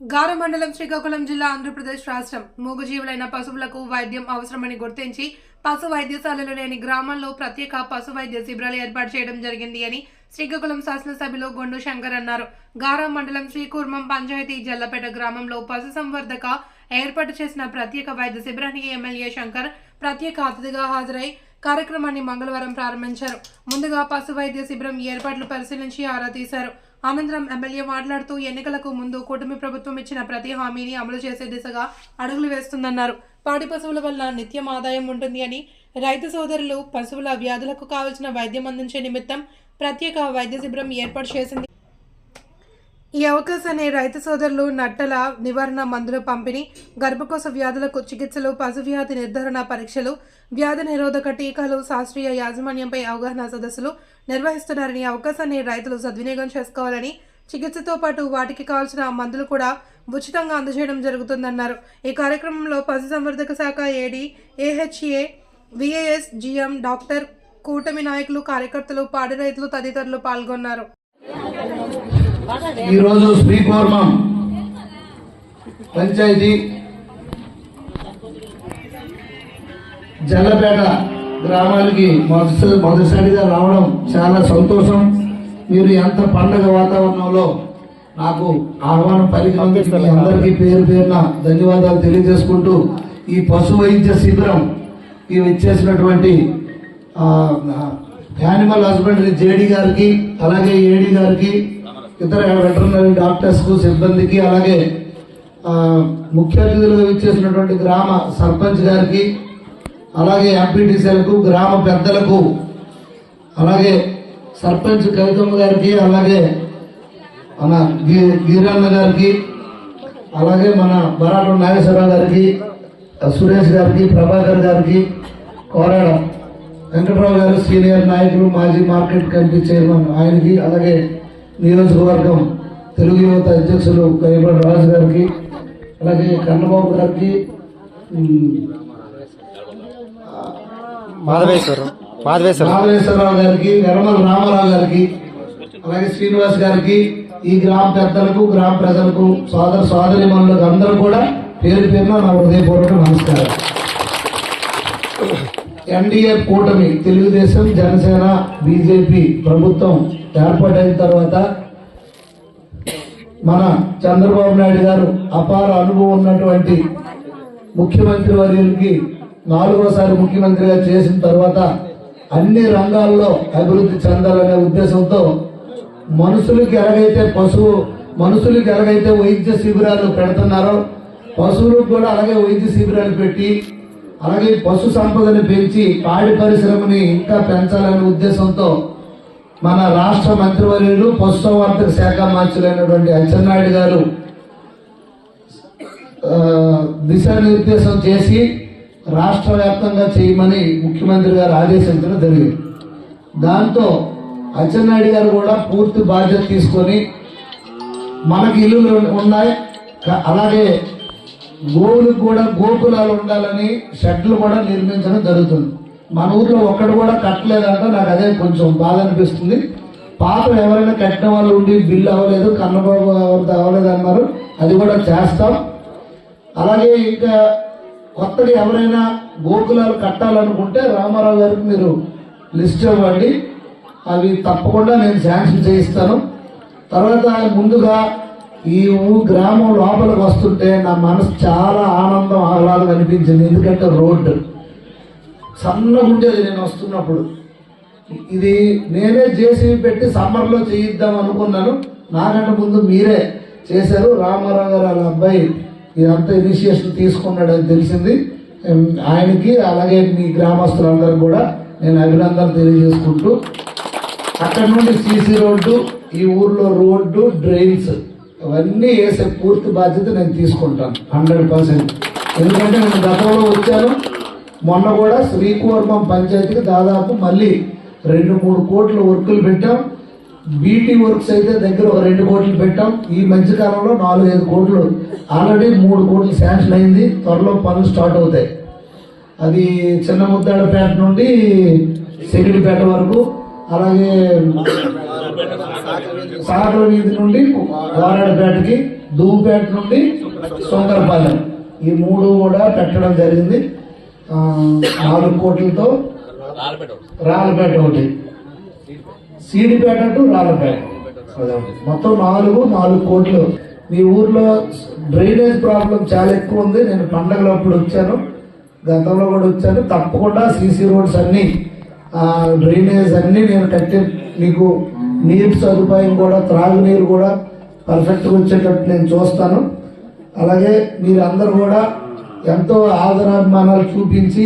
గారు మండలం శ్రీకాకుళం జిల్లా ఆంధ్రప్రదేశ్ రాష్ట్రం. మూగజీవులైన పశువులకు వైద్యం అవసరమని గుర్తించి పశు వైద్యశాలలు లేని గ్రామాల్లో ప్రత్యేక పశు వైద్య శిబిరాలు ఏర్పాటు చేయడం జరిగింది అని శ్రీకాకుళం శాసనసభ్యులు గొండు శంకర్ అన్నారు. గారా మండలం శ్రీకూర్మం పంచాయతీ జల్లపేట గ్రామంలో పశు సంవర్ధక ఏర్పాటు చేసిన ప్రత్యేక వైద్య శిబిరానికి ఎమ్మెల్యే శంకర్ ప్రత్యేక అతిథిగా హాజరై కార్యక్రమాన్ని మంగళవారం ప్రారంభించారు. ముందుగా పశు వైద్య శిబిరం ఏర్పాట్లు పరిశీలించి ఆరా తీశారు. అనంతరం ఎమ్మెల్యే మాట్లాడుతూ ఎన్నికలకు ముందు కూటమి ప్రభుత్వం ఇచ్చిన ప్రతి హామీని అమలు చేసే దిశగా అడుగులు వేస్తుందన్నారు. పాడి పశువుల వల్ల నిత్యం ఆదాయం ఉంటుంది అని రైతు సోదరులు పశువుల వ్యాధులకు కావలసిన వైద్యం అందించే నిమిత్తం ప్రత్యేక వైద్య శిబిరం ఏర్పాటు చేసింది. ఈ అవకాశాన్ని రైతు సోదరులు నట్టల నివారణ మందుల పంపిణీ గర్భకోశ వ్యాధులకు చికిత్సలు పశువ్యాధి నిర్ధారణ పరీక్షలు వ్యాధి నిరోధక టీకాలు శాస్త్రీయ యాజమాన్యంపై అవగాహన సదస్సులు నిర్వహిస్తున్నారని ఈ అవకాశాన్ని రైతులు సద్వినియోగం చేసుకోవాలని చికిత్సతో పాటు వాటికి కావాల్సిన మందులు కూడా ఉచితంగా అందజేయడం జరుగుతుందన్నారు. ఈ కార్యక్రమంలో పశుసంవర్ధక శాఖ AD AHA VAS GM doctor కూటమి నాయకులు కార్యకర్తలు పాడి రైతులు తదితరులు పాల్గొన్నారు. ఈరోజు శ్రీకూర్మం పంచాయతీ జల్లపేట గ్రామానికి మొదటి మొదటిసారిగా రావడం చాలా సంతోషం. మీరు ఎంత పండగ వాతావరణంలో నాకు ఆహ్వానం పలికి అందరికీ పేరు పేరున ధన్యవాదాలు తెలియజేసుకుంటూ ఈ పశు వైద్య శిబిరం ఈ ఇచ్చేసినటువంటి యానిమల్ హస్బెండరీ జేడి గారికి అలాగే ఏడి గారికి ఇతర వెటర్నరీ డాక్టర్స్కు సిబ్బందికి అలాగే ముఖ్య అతిథులుగా ఇచ్చేసినటువంటి గ్రామ సర్పంచ్ గారికి అలాగే ఎంపీటీసీలకు గ్రామ పెద్దలకు అలాగే సర్పంచ్ కవితమ్మ గారికి అలాగే మన గీ- గీరన్న గారికి అలాగే మన బరాటం నాగేశ్వరరావు గారికి సురేష్ గారికి ప్రభాకర్ గారికి కోరాడ వెంకట్రావు గారు సీనియర్ నాయకులు మాజీ మార్కెట్ కమిటీ చైర్మన్ ఆయనకి అలాగే నియోజకవర్గం తెలుగు యువత అధ్యక్షులు కైబడి రాజు గారికి అలాగే కన్నబాబు గారికి ఉమ్, మాధవేశ్వరం మాధవేశ్వరం. రామేశ్వరరావు గారికి నిర్మల రామారావు గారికి అలాగే శ్రీనివాస్ గారికి ఈ గ్రామ పెద్దలకు గ్రామ ప్రజలకు సోదర సోదరి మనులకు అందరూ కూడా పేరు పేరున నా హృదయపూర్వక నమస్కారం ఎన్డీఏ కూటమి తెలుగుదేశం జనసేన బీజేపీ ప్రభుత్వం ఏర్పాటైన తర్వాత మన చంద్రబాబు నాయుడు గారు అపార అనుభవం ఉన్నటువంటి ముఖ్యమంత్రి వర్యులకి నాలుగోసారి ముఖ్యమంత్రిగా చేసిన తర్వాత అన్ని రంగాల్లో అభివృద్ధి చెందాలనే ఉద్దేశంతో మనుషులకి ఎలాగైతే పశువు మనుషులకి ఎలాగైతే వైద్య శిబిరాలు పెడుతున్నారో పశువులకు కూడా అలాగే వైద్య శిబిరాలు పెట్టి అలాగే పశు సంపదని పెంచి పాడి పరిశ్రమని ఇంకా పెంచాలనే ఉద్దేశంతో మన రాష్ట్ర మంత్రివర్యులు పశుసంవర్ధక శాఖ మంత్రులైనటువంటి అచ్చెన్నాయుడు గారు దిశానిర్దేశం చేసి రాష్ట్ర వ్యాప్తంగా చేయమని ముఖ్యమంత్రి గారు ఆదేశించడం జరిగింది. దాంతో అచ్చెన్నాయుడు గారు కూడా పూర్తి బాధ్యత తీసుకొని మనకి ఇల్లులు ఉన్నాయి. అలాగే గోవులకు కూడా గోకులాలు ఉండాలని షెడ్లు కూడా నిర్మించడం జరుగుతుంది. మన ఊర్లో ఒక్కడు కూడా కట్టలేదంటే నాకు అదే కొంచెం బాధ అనిపిస్తుంది. పాపం ఎవరైనా కట్టిన వాళ్ళు ఉండి బిల్లు అవ్వలేదు కన్నబాబు ఎవరిది అవ్వలేదు అన్నారు అది కూడా చేస్తాం. అలాగే ఇంకా కొత్తగా ఎవరైనా గోకులాలు కట్టాలనుకుంటే రామారావు గారికి మీరు లిస్ట్ ఇవ్వండి. అవి తప్పకుండా నేను శాంక్షన్ చేయిస్తాను. తర్వాత ముందుగా ఈ గ్రామం లోపలికి వస్తుంటే నా మనసు చాలా ఆనందం ఆహ్లాదం అనిపించింది. ఎందుకంటే రోడ్డు. సన్నగా ఉండేది నేను వస్తున్నప్పుడు ఇది నేనే జేసీబీ పెట్టి సమ్మర్లో చేయిద్దాం అనుకున్నాను. నాకంటే ముందు మీరే చేశారు. రామారావు గారు వాళ్ళ అబ్బాయి ఇదంతా ఇనిషియేషన్ తీసుకున్నాడని తెలిసింది. ఆయనకి అలాగే మీ గ్రామస్తులందరూ కూడా నేను అభినందనలు తెలియజేసుకుంటూ అక్కడ నుండి సీసీ రోడ్డు ఈ ఊర్లో రోడ్డు డ్రైన్స్ అవన్నీ వేసే పూర్తి బాధ్యత నేను తీసుకుంటాను. Hundred percent. ఎందుకంటే నేను గతంలో వచ్చాను. మొన్న కూడా శ్రీకూర్మం పంచాయతీకి దాదాపు మళ్ళీ రెండు మూడు కోట్ల వర్కులు పెట్టాం. బీటీ వర్క్స్ అయితే దగ్గర ఒక రెండు కోట్లు పెట్టాం. ఈ మధ్యకాలంలో నాలుగు ఐదు కోట్లు. ఆల్రెడీ మూడు కోట్లు శాంక్షన్ అయింది. త్వరలో పనులు స్టార్ట్ అవుతాయి. అది చిన్న ముద్దాడపేట నుండి సెగిడిపేట వరకు అలాగే సాగర వీధి నుండి వారాడపేటకి దూపేట నుండి సొంగరపాలెం. ఈ మూడు కూడా పెట్టడం జరిగింది. నాలుగు కోట్లతో రాళ్ళపేట ఒకటి. సీడిపేట టు రాళ్ళపేట. మొత్తం నాలుగు నాలుగు కోట్లు. మీ ఊర్లో డ్రైనేజ్ ప్రాబ్లం చాలా ఎక్కువ ఉంది. నేను పండగలప్పుడు వచ్చాను. గతంలో కూడా వచ్చాను. తప్పకుండా సీసీ రోడ్స్ అన్ని డ్రైనేజ్ అన్ని నేను కట్టి మీకు నీరు సదుపాయం కూడా త్రాగునీరు కూడా పర్ఫెక్ట్గా వచ్చేటట్టు నేను చూస్తాను. అలాగే మీరందరూ కూడా ఎంతో ఆదరాభిమానాలు చూపించి